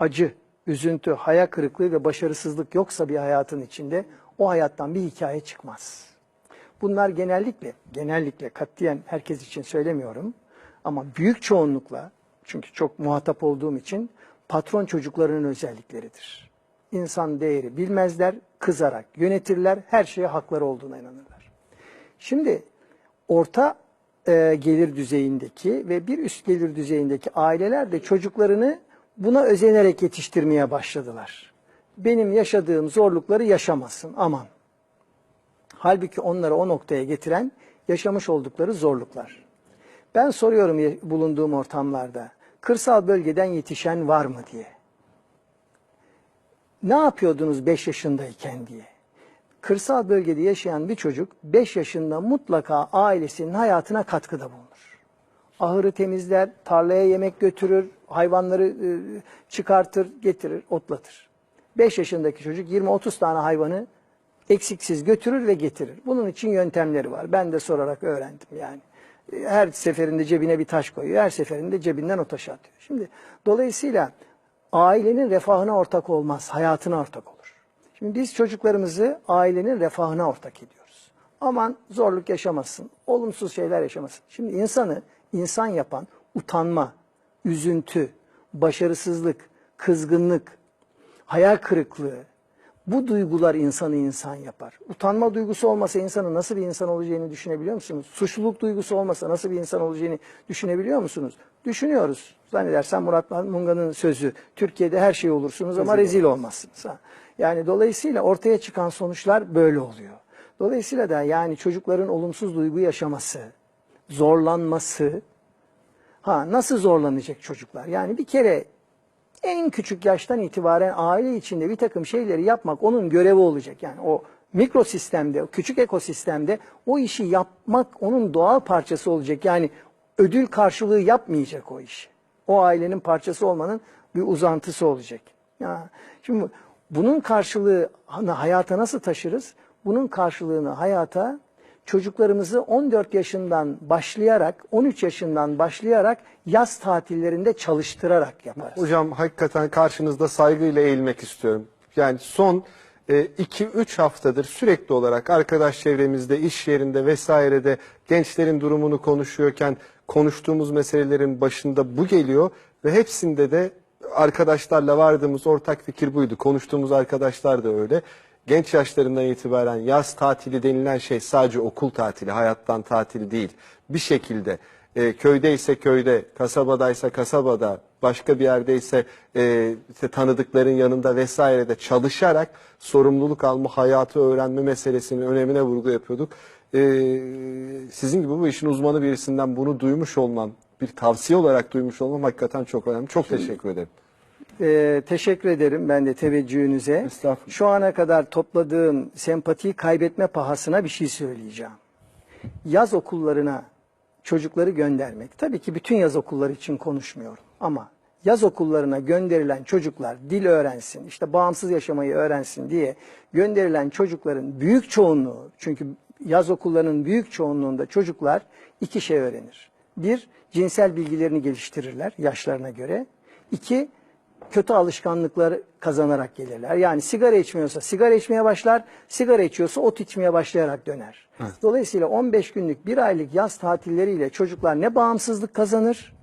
acı, üzüntü, hayal kırıklığı ve başarısızlık yoksa bir hayatın içinde o hayattan bir hikaye çıkmaz. Bunlar genellikle, genellikle katiyen herkes için söylemiyorum ama büyük çoğunlukla çünkü çok muhatap olduğum için patron çocuklarının özellikleridir. İnsan değeri bilmezler, kızarak yönetirler, her şeye hakları olduğuna inanırlar. Şimdi orta e, gelir düzeyindeki ve bir üst gelir düzeyindeki aileler de çocuklarını buna özenerek yetiştirmeye başladılar. Benim yaşadığım zorlukları yaşamasın aman. Halbuki onları o noktaya getiren yaşamış oldukları zorluklar. Ben soruyorum bulunduğum ortamlarda kırsal bölgeden yetişen var mı diye. Ne yapıyordunuz 5 yaşındayken diye. Kırsal bölgede yaşayan bir çocuk 5 yaşında mutlaka ailesinin hayatına katkıda bulunur. Ahırı temizler, tarlaya yemek götürür, hayvanları e, çıkartır, getirir, otlatır. 5 yaşındaki çocuk 20-30 tane hayvanı eksiksiz götürür ve getirir. Bunun için yöntemleri var. Ben de sorarak öğrendim yani. E, Her seferinde cebine bir taş koyuyor. Her seferinde cebinden o taşı atıyor. Şimdi dolayısıyla ailenin refahına ortak olmaz, hayatına ortak olur. Şimdi biz çocuklarımızı ailenin refahına ortak ediyoruz. Aman zorluk yaşamasın, olumsuz şeyler yaşamasın. Şimdi insanı insan yapan utanma, üzüntü, başarısızlık, kızgınlık, hayal kırıklığı, bu duygular insanı insan yapar. Utanma duygusu olmasa insanın nasıl bir insan olacağını düşünebiliyor musunuz? Suçluluk duygusu olmasa nasıl bir insan olacağını düşünebiliyor musunuz? Düşünüyoruz. Zannedersem Murat Munga'nın sözü, Türkiye'de her şey olursunuz ama rezil olmazsınız. Ha. Yani dolayısıyla ortaya çıkan sonuçlar böyle oluyor. Dolayısıyla da yani çocukların olumsuz duygu yaşaması, zorlanması, ha nasıl zorlanacak çocuklar? Yani bir kere en küçük yaştan itibaren aile içinde bir takım şeyleri yapmak onun görevi olacak. Yani o mikrosistemde, o küçük ekosistemde o işi yapmak onun doğal parçası olacak. Yani ödül karşılığı yapmayacak o işi. O ailenin parçası olmanın bir uzantısı olacak. Ya, şimdi bunun karşılığı hayata nasıl taşırız? Bunun karşılığını hayata çocuklarımızı 14 yaşından başlayarak, 13 yaşından başlayarak yaz tatillerinde çalıştırarak yaparız. Hocam hakikaten karşınızda saygıyla eğilmek istiyorum. Yani son 2-3 haftadır sürekli olarak arkadaş çevremizde, iş yerinde vesairede gençlerin durumunu konuşuyorken konuştuğumuz meselelerin başında bu geliyor ve hepsinde de arkadaşlarla vardığımız ortak fikir buydu. Konuştuğumuz arkadaşlar da öyle. Genç yaşlarından itibaren yaz tatili denilen şey sadece okul tatili, hayattan tatil değil. Bir şekilde e, köydeyse köyde, kasabadaysa kasabada, başka bir yerdeyse e, işte tanıdıkların yanında vesairede çalışarak sorumluluk alma, hayatı öğrenme meselesinin önemine vurgu yapıyorduk. E, sizin gibi bu işin uzmanı birisinden bunu duymuş olmam, bir tavsiye olarak duymuş olmam hakikaten çok önemli. Çok teşekkür ederim. Ee, teşekkür ederim ben de teveccühünüze. Estağfurullah. Şu ana kadar topladığım sempatiyi kaybetme pahasına bir şey söyleyeceğim. Yaz okullarına çocukları göndermek. Tabii ki bütün yaz okulları için konuşmuyorum ama yaz okullarına gönderilen çocuklar dil öğrensin, işte bağımsız yaşamayı öğrensin diye gönderilen çocukların büyük çoğunluğu, çünkü yaz okullarının büyük çoğunluğunda çocuklar iki şey öğrenir. Bir, cinsel bilgilerini geliştirirler yaşlarına göre. İki, kötü alışkanlıkları kazanarak gelirler. Yani sigara içmiyorsa sigara içmeye başlar, sigara içiyorsa ot içmeye başlayarak döner. Dolayısıyla 15 günlük bir aylık yaz tatilleriyle çocuklar ne bağımsızlık kazanır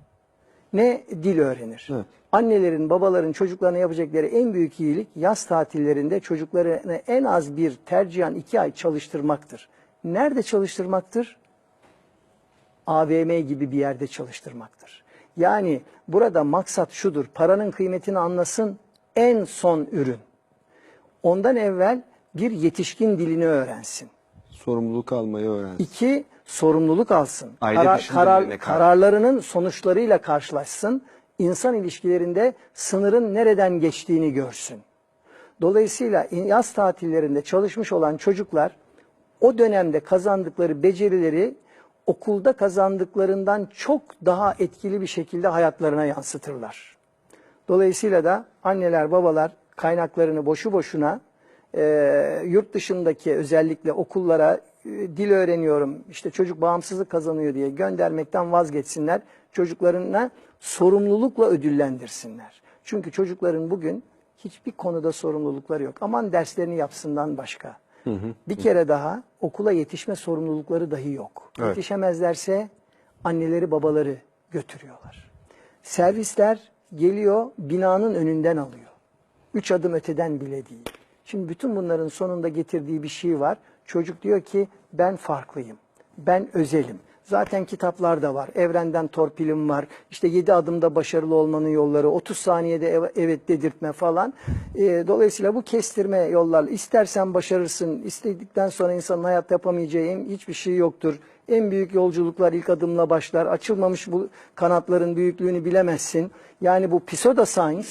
ne dil öğrenir. Evet. Annelerin, babaların çocuklarına yapacakları en büyük iyilik yaz tatillerinde çocuklarını en az bir tercihen iki ay çalıştırmaktır. Nerede çalıştırmaktır? AVM gibi bir yerde çalıştırmaktır. Yani burada maksat şudur, paranın kıymetini anlasın en son ürün. Ondan evvel bir yetişkin dilini öğrensin. Sorumluluk almayı öğrensin. İki, sorumluluk alsın. Aile Karar- karar- kararlarının sonuçlarıyla karşılaşsın. İnsan ilişkilerinde sınırın nereden geçtiğini görsün. Dolayısıyla yaz tatillerinde çalışmış olan çocuklar o dönemde kazandıkları becerileri okulda kazandıklarından çok daha etkili bir şekilde hayatlarına yansıtırlar. Dolayısıyla da anneler babalar kaynaklarını boşu boşuna e, yurt dışındaki özellikle okullara e, dil öğreniyorum işte çocuk bağımsızlık kazanıyor diye göndermekten vazgeçsinler. Çocuklarına sorumlulukla ödüllendirsinler. Çünkü çocukların bugün hiçbir konuda sorumlulukları yok. Aman derslerini yapsından başka. Bir kere daha okula yetişme sorumlulukları dahi yok. Evet. Yetişemezlerse anneleri babaları götürüyorlar. Servisler geliyor binanın önünden alıyor. Üç adım öteden bile değil. Şimdi bütün bunların sonunda getirdiği bir şey var. Çocuk diyor ki ben farklıyım. Ben özelim. Zaten kitaplarda var. Evrenden torpilim var. İşte 7 adımda başarılı olmanın yolları, 30 saniyede ev- evet dedirtme falan. Ee, dolayısıyla bu kestirme yollarla istersen başarırsın, istedikten sonra insanın hayatta yapamayacağı hiçbir şey yoktur. En büyük yolculuklar ilk adımla başlar. Açılmamış bu kanatların büyüklüğünü bilemezsin. Yani bu pseudoscience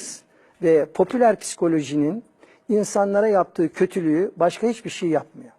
ve popüler psikolojinin insanlara yaptığı kötülüğü başka hiçbir şey yapmıyor.